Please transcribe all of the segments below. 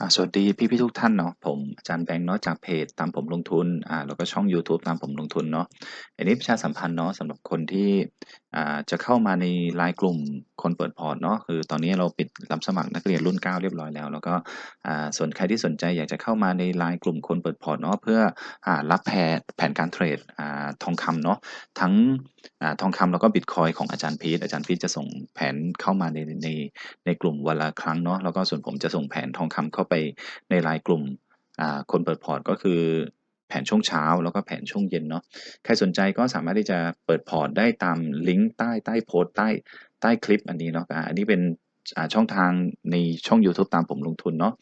อ่าสวัสดีพี่ๆทุกท่านเนาะผมอาจารย์แบงค์เนาะจากเพจตามผมลงทุนอ่าแล้วก็ช่องยูทูบตามผมลงทุนเนาะอันนี้ประชาสัมพันธ์เนาะสำหรับคนที่อ่าจะเข้ามาในไลน์กลุ่มคนเปิดพอร์ตเนาะคือตอนนี้เราปิดรับสมัครนักเรียนรุ่น 9 เรียบร้อยแล้ว แล้วก็อ่าส่วนใครที่สนใจอยากจะเข้ามาในไลน์กลุ่มคนเปิดพอร์ตเนาะเพื่ออ่ารับแผนแผนการเทรดอ่าทองคำเนาะทั้งอ่าทองคำแล้วก็บิตคอยของอาจารย์พีทอาจารย์พีทจะส่งแผนเข้ามาในในในกลุ่มวันละครั้งเนาะแล้วก็ส่วนผมจะส่งแผนทองคำเข้าไปในไลน์กลุ่มคนเปิดพอร์ตก็คือแผนช่วงเช้าแล้วก็แผนช่วงเย็นเนาะใครสนใจก็สามารถที่จะเปิดพอร์ตได้ตามลิงก์ใต้ใต้โพสต์ใต้ใต้คลิปอันนี้เนาะอันนี้เป็นช่องทางในช่อง YouTube ตามผมลงทุนเนาะ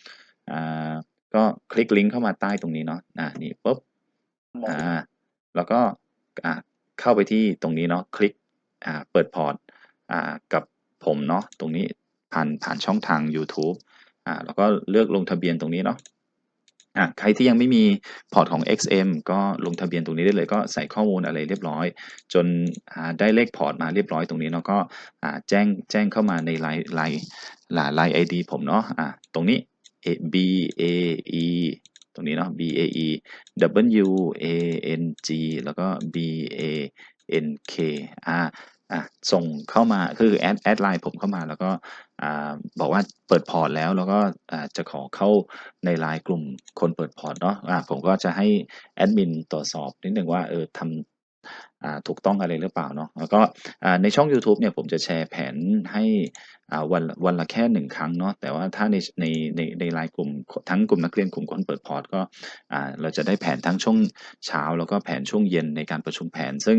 อ่าก็คลิกลิงก์เข้ามาใต้ตรงนี้เนาะอ่านี่ปุ๊บอ่าแล้วก็อ่าเข้าไปที่ตรงนี้เนาะคลิกอ่าเปิดพอร์ตอ่ากับผมเนาะตรงนี้ผ่านผ่านช่องทาง YouTube อ่าแล้วก็เลือกลงทะเบียนตรงนี้เนาะอ่าใครที่ยังไม่มีพอร์ตของ XM ก็ลงทะเบียนตรงนี้ได้เลยก็ใส่ข้อมูลอะไรเรียบร้อย จนอ่าได้เลขพอร์ตมาเรียบร้อยตรงนี้เนาะก็อ่าแจ้งแจ้งเข้ามาในไลน์ไลน์ไลน์ไอดีผมเนาะอ่าตรงนี้ B A E ตรงนี้เนาะ B A E W A N G แล้วก็ B A N K อ่า อะส่งเข้ามาคือแอดแอดไลน์ผมเข้ามาแล้วก็อ่าบอกว่าเปิดพอร์ตแล้วแล้วก็อ่าจะขอเข้าในไลน์กลุ่มคนเปิดพอร์ตเนาะอ่าผมก็จะให้แอดมินตรวจสอบนิดหนึ่งว่าเออทำ ถูกต้องอะไรหรือเปล่าเนาะแล้วก็ในช่อง YouTube เนี่ยผมจะแชร์แผนให้วันวันละแค่หนึ่งครั้งเนาะแต่ว่าถ้าในในในในไลน์กลุ่มทั้งกลุ่มนักเรียนกลุ่มคนเปิดพอร์ตก็เราจะได้แผนทั้งช่วงเช้า แล้วก็แผนช่วงเย็นในการประชุมแผน ซึ่ง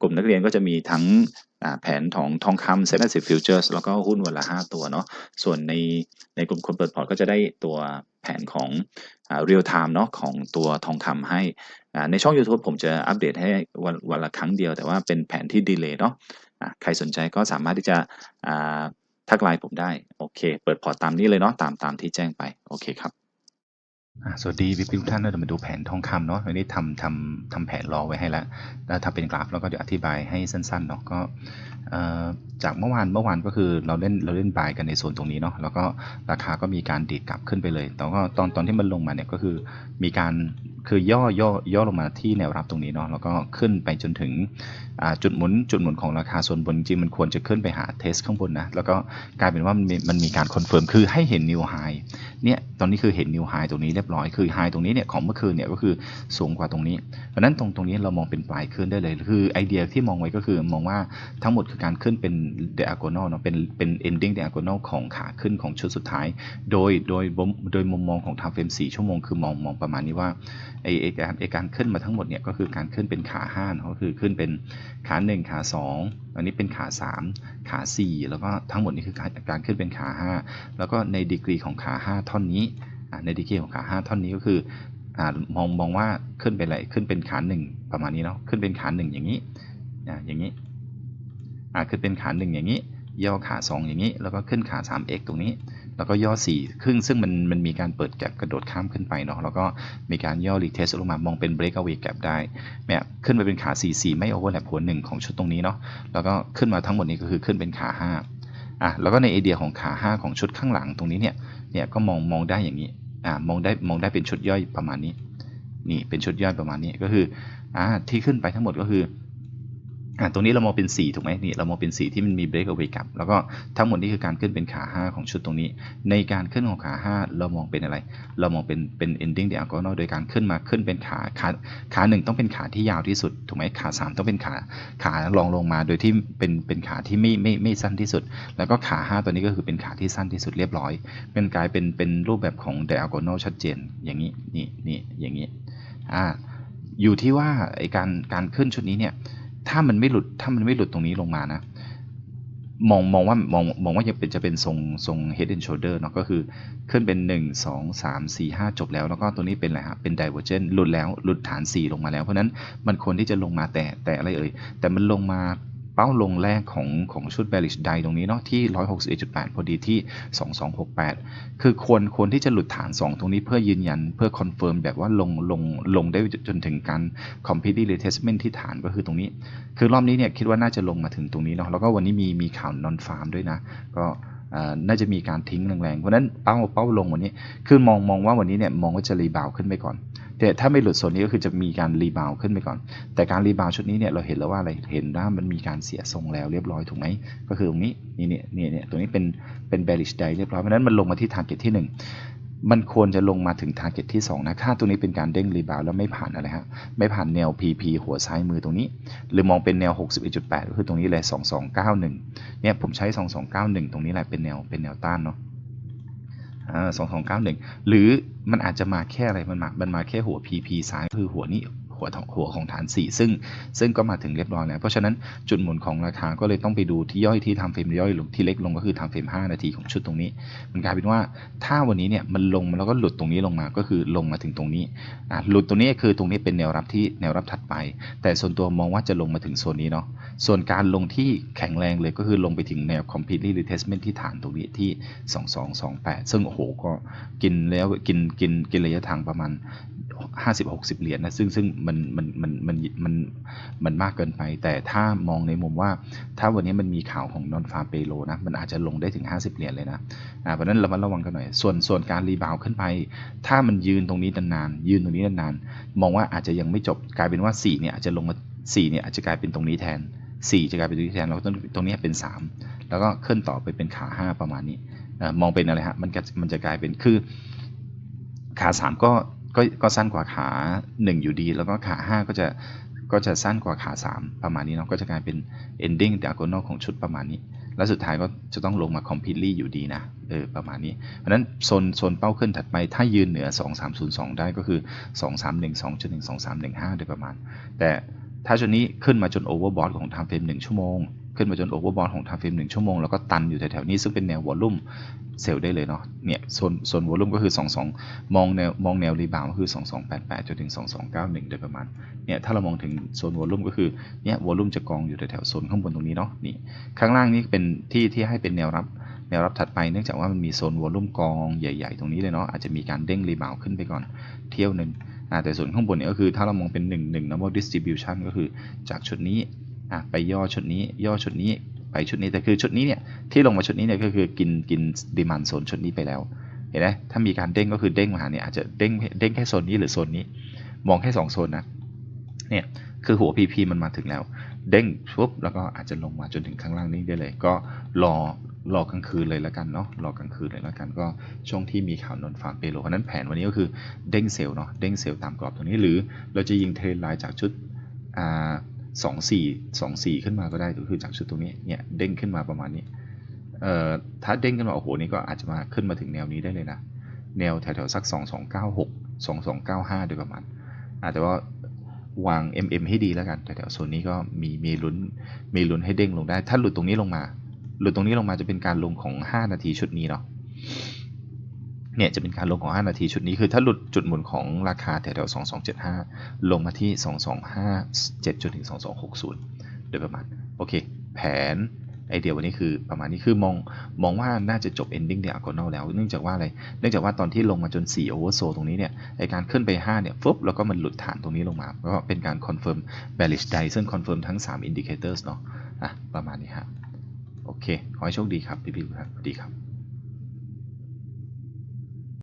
กลุ่มนักเรียนก็จะมีทั้งแผนของทองคำ Set Active Futures แล้วก็หุ้นวันละ 5 ตัวเนาะส่วนในในกลุ่มคนเปิดพอร์ตก็จะได้ตัวแผนของอ่า real time เนาะของตัวทองคำให้ ในช่อง YouTube ผมจะอัปเดตให้วันวันละครั้งเดียว แต่ว่าเป็นแผนที่ดีเลย์เนาะใครสนใจก็สามารถที่จะทักไลน์ผมได้ โอเค เปิดพอร์ตตามนี้เลยเนาะตามตามที่แจ้งไป โอเคครับสวัสดีพี่ทุกท่านเราจะมาดูแผนทองคำเนาะวันนี้ทำทำทำแผนรอไว้ให้แล้วแล้วทำเป็นกราฟแล้วก็เดี๋ยวอธิบายให้สั้นๆเนาะก็จากเมื่อวานเมื่อวานก็คือเราเล่นเราเล่นบายกันในโซนตรงนี้เนาะแล้วก็ราคาก็มีการดีดกลับขึ้นไปเลยแต่ก็ตอนตอนที่มันลงมาเนี่ยก็คือมีการ คือย่อย่อย่อลงมาที่แนวรับตรงนี้เนาะแล้วก็ขึ้นไปจนถึงจุดหมุนจุดหมุนของราคาโซนบนจริงมันควรจะขึ้นไปหาเทสข้างบนนะแล้วก็กลายเป็นว่ามันม,มันมีการคอนเฟิร์มคือให้เห็นนิวไฮเนี่ยตอนนี้คือเห็นนิวไฮตรงนี้เรียบร้อยคือไฮตรงนี้เนี่ยของเมื่อคืนเนี่ยก็คือสูงกว่าตรงนี้เพราะฉะนั้นตรงตรงนี้เรามองเป็นปลายขึ้นได้เลย คือไอเดียที่มองไว้ก็คือมองว่าทั้งหมดคือการขึ้นเป็น diagonal เนาะเป็นเป็น ending diagonal ของขาขึ้นของชุดสุดท้าย โดยโดยโดยมุมมองของ time frame 4ชั่วโมงคือมองมองประมาณนี้ว่าไอไอการไอการขึ้นมาทั้งหมดเนี่ยก็คือการขึ้นเป็นขาห้านะก็คือขึ้นเป็นขาหนึ่งขาสองอันนี้เป็นขาสามขาสี่แล้วก็ทั้งหมดนี้คือการการขึ้นเป็นขาห้าแล้วก็ในดีกรีของขาห้าท่อนนี้ในดีเกของขาห้าท่อนนี้ก็คืออมองมองว่าขึ้นเป็นอะไรขึ้นเป็นขาหนึ่งประมาณนี้เนาะขึ้นเป็นขาหนึ่งอย่างนี้อย่างนี้ขึ้นเป็นขาหนึ่งอย่างนี้ ย่อขาสองอย่างนี้ แล้วก็ขึ้นขา 3x ตรงนี้ แล้วก็ย่อ 4 ครึ่งซึ่งมันมันมีการเปิดแกลบกระโดดข้ามขึ้นไปเนาะแล้วก็มีการย่อรีเทสลงมามองเป็น breakaway gap ได้เนี่ยขึ้นไปเป็นขา 4 4 ไม่ overlap หัวหนึ่งของชุดตรงนี้เนาะแล้วก็ขึ้นมาทั้งหมดนี้ก็คือขึ้นเป็นขา 5อะแล้วก็ในไอเดียของขา 5 ของชุดข้างหลังตรงนี้เนี่ยเนี่ยก็มองมองได้อย่างนี้อ่ามองได้มองได้เป็นชุดย่อยประมาณนี้นี่เป็นชุดย่อยประมาณนี้ก็คืออ่าที่ขึ้นไปทั้งหมดก็คือ อ่าตรงนี้เรามองเป็น4ถูกไหมนี่เรามองเป็น4ที่มันมี break away กลับ แล้วก็ทั้งหมดนี้คือการขึ้นเป็นขา 5 ของชุดตรงนี้ ในการขึ้นของขา 5 เรามองเป็นอะไร เรามองเป็นเป็น ending diagonal โดยการขึ้นมาขึ้นเป็นขาขาขาหนึ่งต้องเป็นขาที่ยาวที่สุดถูกไหมขาสามต้องเป็นขาขาลองลงมาโดยที่เป็นเป็นขาที่ไม่ไม่ไม่สั้นที่สุด แล้วก็ขา 5 ตัวนี้ก็คือเป็นขาที่สั้นที่สุดเรียบร้อยเป็นกลายเป็นเป็นรูปแบบของ diagonal ชัดเจนอย่างนี้นี่นี่อย่างนี้อ่าอยู่ที่ว่าไอการการขึ้นชุดนี้เนี่ย ถ้ามันไม่หลุดถ้ามันไม่หลุดตรงนี้ลงมานะ มองมองว่ามองมองว่าจะเป็นจะเป็นทรงทรง head and shoulder เนาะก็คือขึ้นเป็น 1 2 3 4 5 จบแล้ว แล้วก็ตัวนี้เป็นอะไรครับเป็น divergent หลุดแล้วหลุดฐาน 4 ลงมาแล้ว เพราะฉะนั้นมันควรที่จะลงมาแต่แต่อะไรเอ่ยแต่มันลงมา เป้าลงแรกของของชุด bearish die ตรงนี้เนาะที่ 161.8 พอดีที่ 2268 คือควรควรที่จะหลุดฐาน 2 ตรงนี้เพื่อยืนยันเพื่อคอนเฟิร์มแบบว่าลงลงลงได้จนถึงการ complete retestment ที่ฐานก็คือตรงนี้ คือรอบนี้เนี่ยคิดว่าน่าจะลงมาถึงตรงนี้เนาะแล้วก็วันนี้มีมีข่าวนอนฟาร์มด้วยนะ ก็น่าจะมีการทิ้งแรงๆ เพราะฉะนั้นเป้าเป้าลงวันนี้ คือมองมองว่าวันนี้เนี่ยมองว่าจะรีบาวขึ้นไปก่อน แต่ถ้าไม่หลุดโซนนี้ก็คือจะมีการรีบาวขึ้นไปก่อน แต่การรีบาวชุดนี้เนี่ยเราเห็นแล้วว่าอะไรเห็นว่ามันมีการเสียทรงแล้วเรียบร้อยถูกไหมก็คือตรงนี้นี่เนี่ยนี่เนี่ยตรงนี้เป็นเป็น bearish day เรียบร้อยเพราะฉะนั้นมันลงมาที่ target ที่ 1 มันควรจะลงมาถึง target ที่ 2 นะค่าตัวนี้เป็นการเด้งรีบาวแล้วไม่ผ่านอะไรฮะไม่ผ่านแนว PP หัวซ้ายมือตรงนี้ หรือมองเป็นแนว 61.8 ก็คือตรงนี้เลย2291เนี่ยผมใช้ 2291 ตรงนี้แหละเป็นแนวเป็นแนวต้านเนาะ สอ่า2291หรือมันอาจจะมาแค่อะไรมันมามันมาแค่หัว PP ซ้ายคือหัวนี้หัวหัวของฐาน 4 ซึ่งซึ่งก็มาถึงเรียบร้อยแล้ว เพราะฉะนั้นจุดหมุนของราคาก็เลยต้องไปดูที่ย่อยที่ทำเฟรมย่อยลงที่เล็กลงก็คือทำเฟรม 5 นาทีของชุดตรงนี้ มันกลายเป็นว่าถ้าวันนี้เนี่ยมันลงมาแล้วก็หลุดตรงนี้ลงมาก็คือลงมาถึงตรงนี้หลุดตรงนี้คือตรงนี้เป็นแนวรับที่แนวรับถัดไป แต่ส่วนตัวมองว่าจะลงมาถึงโซนนี้เนาะ ส่วนการลงที่แข็งแรงเลยก็คือลงไปถึงแนว completely retracement ที่ฐานตรงนี้ที่ 2228 ซึ่งโอ้โหก็กินแล้วกินกินกินระยะทางประมาณ 50-60 เหรียญนะซึ่งซึ่งมันมันมันมันมันมันมากเกินไป แต่ถ้ามองในมุมว่า ถ้าวันนี้มันมีข่าวของนอนฟาเปโลนะ มันอาจจะลงได้ถึง 50 เหรียญเลยนะอ่าเพราะนั้นเรามาระวังกันหน่อย ส่วนส่วนการรีบาวขึ้นไป ถ้ามันยืนตรงนี้นานๆยืนตรงนี้นานๆมองว่าอาจจะยังไม่จบกลายเป็นว่า4เนี่ยอาจจะลงมา4เนี่ยอาจจะกลายเป็นตรงนี้แทน 4 จะกลายเป็นตรงนี้แทนแล้วตรงตรงนี้เป็น 3 แล้วก็ขึ้นต่อไปเป็นขา 5 ประมาณนี้มองเป็นอะไรฮะมันมันจะกลายเป็นคือขา 3 ก็ก็ก็สั้นกว่าขา 1 อยู่ดี แล้วก็ขา 5 ก็จะก็จะสั้นกว่าขา 3 ประมาณนี้เนาะก็จะกลายเป็น ending diagonal ของชุดประมาณนี้ แล้วสุดท้ายก็จะต้องลงมา completely อยู่ดีนะเออประมาณนี้ เพราะฉะนั้นโซนโซนเป้าขึ้นถัดไปถ้ายืนเหนือ 2302 ได้ก็คือ 2312จนถึง2315 โดยประมาณ แต่ ถ้าชุดนี้ขึ้นมาจน overbought ของ time frame 1ชั่วโมง ขึ้นมาจน overbought ของ time frame 1ชั่วโมงแล้วก็ตันอยู่แถวๆนี้ซึ่งเป็นแนว volume เซลล์ได้เลยเนาะเนี่ยโซนโซน volume ก็คือ 22 มองแนวมองแนวรีบาวก็คือ 2288จนถึง 2291 โดยประมาณเนี่ยถ้าเรามองถึงโซน volume ก็คือเนี่ยวอลลุ่มจะกองอยู่แถวๆโซนข้างบนตรงนี้เนาะนี่ข้างล่างนี่เป็นที่ที่ให้เป็นแนวรับแนวรับถัดไปเนื่องจากว่ามันมีโซนวอลลุ่มกองใหญ่ ๆ ตรงนี้เลยเนาะอาจจะมีการเด้งรีบาวขึ้นไปก่อนเที่ยวหนึ่ง แต่ส่วนข้างบนเนี่ยก็คือถ้าเรามองเป็น 1 1 normal distribution ก็คือจากชุดนี้ไปย่อชุดนี้ ย่อชุดนี้ไปชุดนี้แต่คือชุดนี้เนี่ยที่ลงมาชุดนี้เนี่ยก็คือกินกินดีมันโซนชุดนี้ไปแล้วเห็นไหมถ้ามีการเด้งก็คือเด้งมาหาเนี่ยอาจจะเด้งเด้งแค่โซนนี้หรือโซนนี้ มองแค่สองโซนนะเนี่ยคือหัว PP มันมาถึงแล้ว เด้งปุ๊บแล้วก็อาจจะลงมาจนถึงข้างล่างนี้ได้เลย ก็รอ รอกลางคืนเลยแล้วกันเนาะรอกลางคืนเลยแล้วกันก็ช่วงที่มีข่าวนนฟาร์มเปโลเพราะฉะนั้นแผนวันนี้ก็คือเด้งเซลล์เนาะเด้งเซลล์ตามกรอบตรงนี้หรือเราจะยิงเทรนไลน์จากชุดอ่าสองสี่สองสี่ขึ้นมาก็ได้ก็คือจากชุดตรงนี้เนี่ยเด้งขึ้นมาประมาณนี้เอ่อถ้าเด้งขึ้นมาโอ้โหนี่ก็อาจจะมาขึ้นมาถึงแนวนี้ได้เลยนะแนวแถวๆสัก 2296 2295 โดยประมาณ อาจจะว่าวาง MM ให้ดีแล้วกันแถวๆโซนนี้ก็มีมีลุ้นมีลุ้นให้เด้งลงได้ ถ้าหลุดตรงนี้ลงมา หลุดตรงนี้ลงมาจะเป็นการลงของ 5 นาทีชุดนี้เนาะเนี่ยจะเป็นการลงของ 5 นาทีชุดนี้คือถ้าหลุดจุดหมุนของราคาแถวๆ2275 ลงมาที่ 2257จนถึง2260 โดยประมาณ โอเค แผนไอเดียวันนี้คือประมาณนี้คือมองมองว่าน่าจะจบ ending diagonal แล้ว เนื่องจากว่าอะไร เนื่องจากว่าตอนที่ลงมาจน 4 oversold ตรงนี้เนี่ยไอการขึ้นไป 5 เนี่ยฟึบแล้วก็มันหลุดฐานตรงนี้ลงมาก็เป็นการ confirm bearish day ซึ่ง confirm ทั้ง 3 indicators เนาะอะประมาณนี้ฮะ โอเค ขอให้โชคดีครับพี่ๆทุกท่านสวัสดีครับ